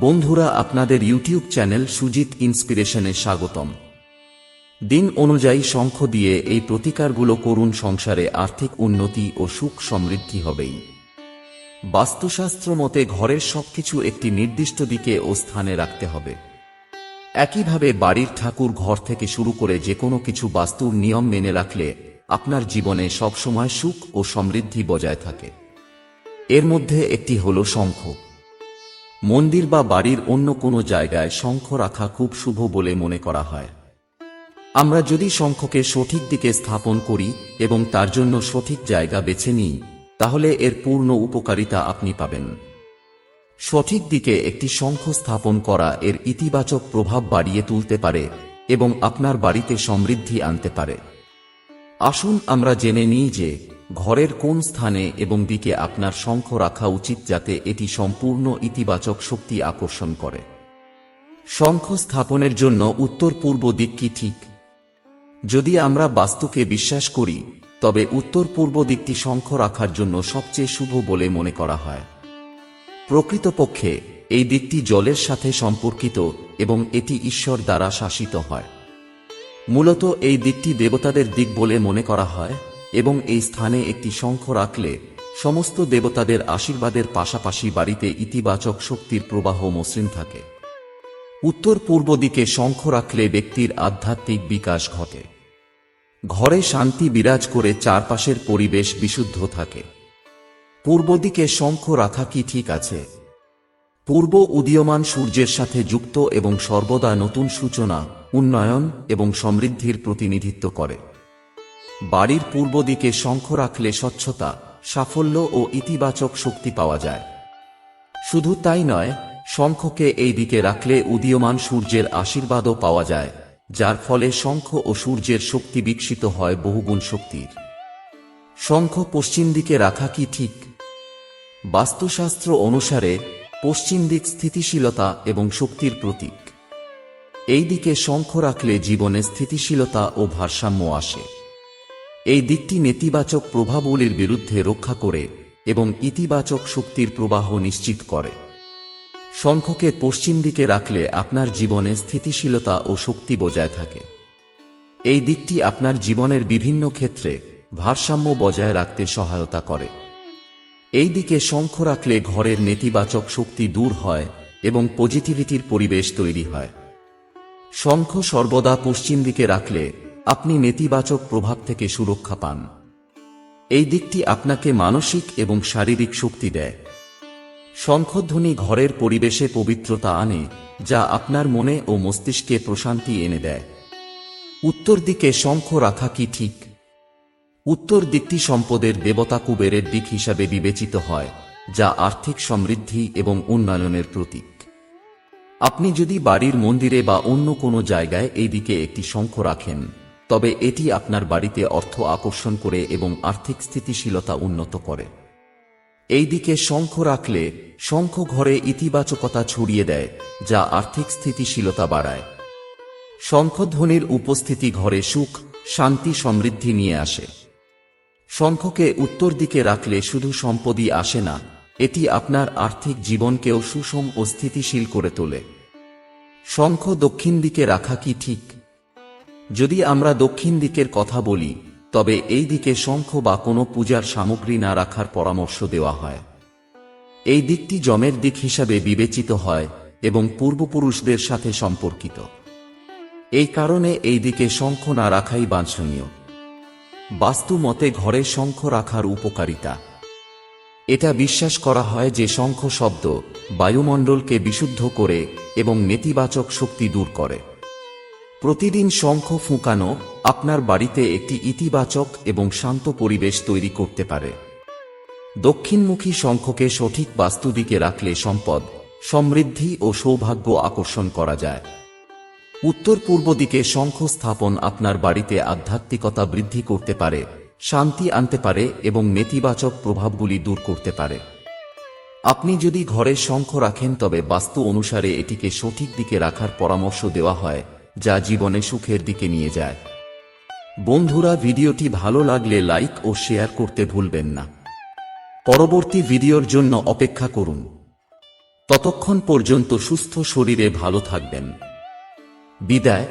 বন্ধুরা, আপনাদের YouTube channel Sujit ইন্সপিরেশনে স্বাগতম। দিন অনুযায়ী শঙ্খ দিয়ে এই প্রতিকারগুলো করুন, সংসারে আর্থিক উন্নতি ও সুখ সমৃদ্ধি হবেই। বাস্তুশাস্ত্র মতে ঘরের সবকিছু একটি নির্দিষ্ট দিকে ও স্থানে রাখতে হবে। একইভাবে বাড়ির ঠাকুর ঘর থেকে শুরু করে যে কোনো কিছু বাস্তুর নিয়ম মেনে রাখলে আপনার জীবনে সবসময় সুখ ও সমৃদ্ধি বজায় থাকে। এর মধ্যে একটি হল শঙ্খ। মন্দির বা বাড়ির অন্য কোনো জায়গায় শঙ্খ রাখা খুব শুভ বলে মনে করা হয়। আমরা যদি শঙ্খকে সঠিক দিকে স্থাপন করি এবং তার জন্য সঠিক জায়গা বেছে নিই, তাহলে এর পূর্ণ উপকারিতা আপনি পাবেন। সঠিক দিকে একটি শঙ্খ স্থাপন করা এর ইতিবাচক প্রভাব বাড়িয়ে তুলতে পারে এবং আপনার বাড়িতে সমৃদ্ধি আনতে পারে। আসুন আমরা জেনে নিই যে ঘরের কোন স্থানে এবং দিকে আপনার শঙ্খ রাখা উচিত যাতে এটি সম্পূর্ণ ইতিবাচক শক্তি আকর্ষণ করে। শঙ্খ স্থাপনের জন্য উত্তর পূর্ব দিক কি ঠিক? যদি আমরা বাস্তুকে বিশ্বাস করি, তবে উত্তর পূর্ব দিকটি শঙ্খ রাখার জন্য সবচেয়ে শুভ বলে মনে করা হয়। প্রকৃতপক্ষে, এই দিকটি জলের সাথে সম্পর্কিত এবং এটি ঈশ্বর দ্বারা শাসিত হয়। মূলত এই দিকটি দেবতাদের দিক বলে মনে করা হয়। এবং এই স্থানে একটি শঙ্খ রাখলে সমস্ত দেবতাদের আশীর্বাদের পাশাপাশি বাড়িতে ইতিবাচক শক্তির প্রবাহ মসৃণ থাকে। উত্তর পূর্ব দিকে শঙ্খ রাখলে ব্যক্তির আধ্যাত্মিক বিকাশ ঘটে। ঘরে শান্তি বিরাজ করে চারপাশের পরিবেশ বিশুদ্ধ থাকে। পূর্ব দিকে শঙ্খ রাখা কি ঠিক আছে? পূর্ব উদীয়মান সূর্যের সাথে যুক্ত এবং সর্বদা নতুন সূচনা, উন্নয়ন এবং সমৃদ্ধির প্রতিনিধিত্ব করে। বাড়ির পূর্ব দিকে শঙ্খ রাখলে স্বচ্ছতা, সাফল্য ও ইতিবাচক শক্তি পাওয়া যায়। শুধু তাই নয়, শঙ্খকে এই দিকে রাখলে উদীয়মান সূর্যের আশীর্বাদও পাওয়া যায়, যার ফলে শঙ্খ ও সূর্যের শক্তি বিকশিত হয় বহুগুণ শক্তির। শঙ্খ পশ্চিম দিকে রাখা কি ঠিক? বাস্তুশাস্ত্র অনুসারে, পশ্চিম দিক স্থিতিশীলতা এবং শক্তির প্রতীক। এই দিকে শঙ্খ রাখলে জীবনে স্থিতিশীলতা ও ভারসাম্য আসে। এই দিকটি নেতিবাচক প্রভাবগুলির বিরুদ্ধে রক্ষা করে এবং ইতিবাচক শক্তির প্রবাহ নিশ্চিত করে। শঙ্খকে পশ্চিম দিকে রাখলে আপনার জীবনে স্থিতিশীলতা ও শক্তি বজায় থাকে। এই দিকটি আপনার জীবনের বিভিন্ন ক্ষেত্রে ভারসাম্য বজায় রাখতে সহায়তা করে। এই দিকে শঙ্খ রাখলে ঘরের নেতিবাচক শক্তি দূর হয় এবং পজিটিভিটির পরিবেশ তৈরি হয়। শঙ্খ সর্বদা পশ্চিম দিকে রাখলে আপনি নেতিবাচক প্রভাব থেকে সুরক্ষা পান। এই দিকটি আপনাকে মানসিক এবং শারীরিক শক্তি দেয়। শঙ্খধ্বনি ঘরের পরিবেশে পবিত্রতা আনে, যা আপনার মনে ও মস্তিষ্কে প্রশান্তি এনে দেয়। উত্তর দিকে শঙ্খ রাখা কি ঠিক? উত্তর দিকটি সম্পদের দেবতা কুবেরের দিক হিসাবে বিবেচিত হয়, যা আর্থিক সমৃদ্ধি এবং উন্নয়নের প্রতীক। আপনি যদি বাড়ির মন্দিরে বা অন্য কোনো জায়গায় এই দিকে একটি শঙ্খ রাখেন তবে এটি আপনার বাড়িতে অর্থ আকর্ষণ করে এবং আর্থিক স্থিতিশীলতা উন্নত করে। এই দিকে শঙ্খ রাখলে শঙ্খ ঘরে ইতিবাচকতা ছড়িয়ে দেয়, যা আর্থিক স্থিতিশীলতা বাড়ায়। শঙ্খধ্বনির উপস্থিতি ঘরে সুখ, শান্তি, সমৃদ্ধি নিয়ে আসে। শঙ্খকে উত্তর দিকে রাখলে শুধু সম্পদই আসে না, এটি আপনার আর্থিক জীবনকেও সুষম ও স্থিতিশীল করে তোলে। শঙ্খ দক্ষিণ দিকে রাখা কি ঠিক? যদি আমরা দক্ষিণ দিকের কথা বলি, তবে এই দিকে শঙ্খ বা কোনো পূজার সামগ্রী না রাখার পরামর্শ দেওয়া হয়। এই দিকটি জমের দিক হিসাবে বিবেচিত হয় এবং পূর্বপুরুষদের সাথে সম্পর্কিত। এই কারণে এই দিকে শঙ্খ না রাখাই বাঞ্ছনীয়। বাস্তু মতে ঘরে শঙ্খ রাখার উপকারিতা। এটা বিশ্বাস করা হয় যে শঙ্খ শব্দ বায়ুমণ্ডলকে বিশুদ্ধ করে এবং নেতিবাচক শক্তি দূর করে। প্রতিদিন শঙ্খ ফুঁকানো আপনার বাড়িতে একটি ইতিবাচক এবং শান্ত পরিবেশ তৈরি করতে পারে। দক্ষিণমুখী শঙ্খকে সঠিক বাস্তুদিকে রাখলে সম্পদ, সমৃদ্ধি ও সৌভাগ্য আকর্ষণ করা যায়। উত্তর পূর্ব দিকে শঙ্খ স্থাপন আপনার বাড়িতে আধ্যাত্মিকতা বৃদ্ধি করতে পারে, শান্তি আনতে পারে এবং নেতিবাচক প্রভাবগুলি দূর করতে পারে। আপনি যদি ঘরে শঙ্খ রাখেন তবে বাস্তু অনুসারে এটিকে সঠিক দিকে রাখার পরামর্শ দেওয়া হয়। যা জীবনে সুখের দিকে নিয়ে যায়। বন্ধুরা, ভিডিওটি ভালো লাগলে লাইক ও শেয়ার করতে ভুলবেন না। পরবর্তী ভিডিওর জন্য অপেক্ষা করুন। ততক্ষণ পর্যন্ত সুস্থ শরীরে ভালো থাকবেন। বিদায়।